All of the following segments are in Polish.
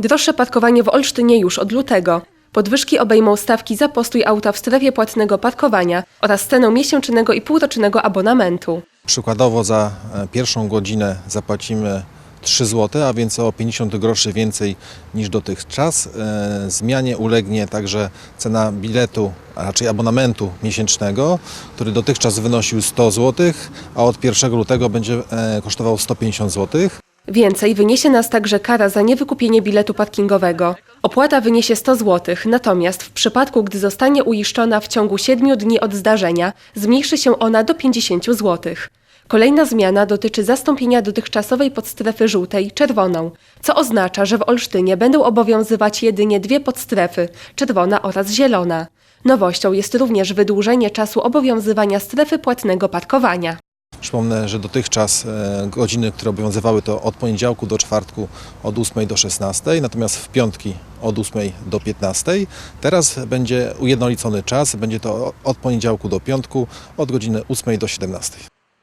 Droższe parkowanie w Olsztynie już od lutego. Podwyżki obejmą stawki za postój auta w strefie płatnego parkowania oraz cenę miesięcznego i półrocznego abonamentu. Przykładowo za e, pierwszą godzinę zapłacimy 3 zł, a więc o 50 groszy więcej niż dotychczas. E, Zmianie ulegnie także cena biletu, a raczej abonamentu miesięcznego, który dotychczas wynosił 100 zł, a od 1 lutego będzie e, kosztował 150 zł. Więcej wyniesie nas także kara za niewykupienie biletu parkingowego. Opłata wyniesie 100 zł, natomiast w przypadku, gdy zostanie uiszczona w ciągu 7 dni od zdarzenia, zmniejszy się ona do 50 zł. Kolejna zmiana dotyczy zastąpienia dotychczasowej podstrefy żółtej czerwoną, co oznacza, że w Olsztynie będą obowiązywać jedynie dwie podstrefy czerwona oraz zielona. Nowością jest również wydłużenie czasu obowiązywania strefy płatnego parkowania. Przypomnę, że dotychczas e, godziny, które obowiązywały to od poniedziałku do czwartku od 8 do 16, natomiast w piątki od 8 do 15. Teraz będzie ujednolicony czas, będzie to od poniedziałku do piątku od godziny 8 do 17.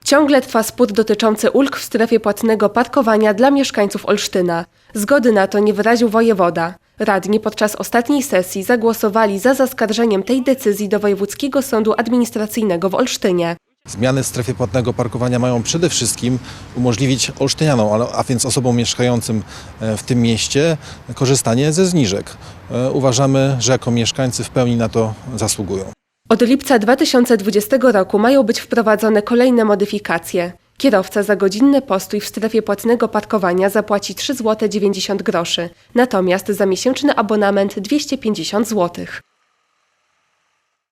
Ciągle trwa spór dotyczący ulg w strefie płatnego parkowania dla mieszkańców Olsztyna. Zgody na to nie wyraził wojewoda. Radni podczas ostatniej sesji zagłosowali za zaskarżeniem tej decyzji do Wojewódzkiego Sądu Administracyjnego w Olsztynie. Zmiany w strefie płatnego parkowania mają przede wszystkim umożliwić Olsztynianom, a więc osobom mieszkającym e, w tym mieście korzystanie ze zniżek. E, Uważamy, że jako mieszkańcy w pełni na to zasługują. Od lipca 2020 roku mają być wprowadzone kolejne modyfikacje. Kierowca za godzinny postój w strefie płatnego parkowania zapłaci 3,90 zł, natomiast za miesięczny abonament 250 zł.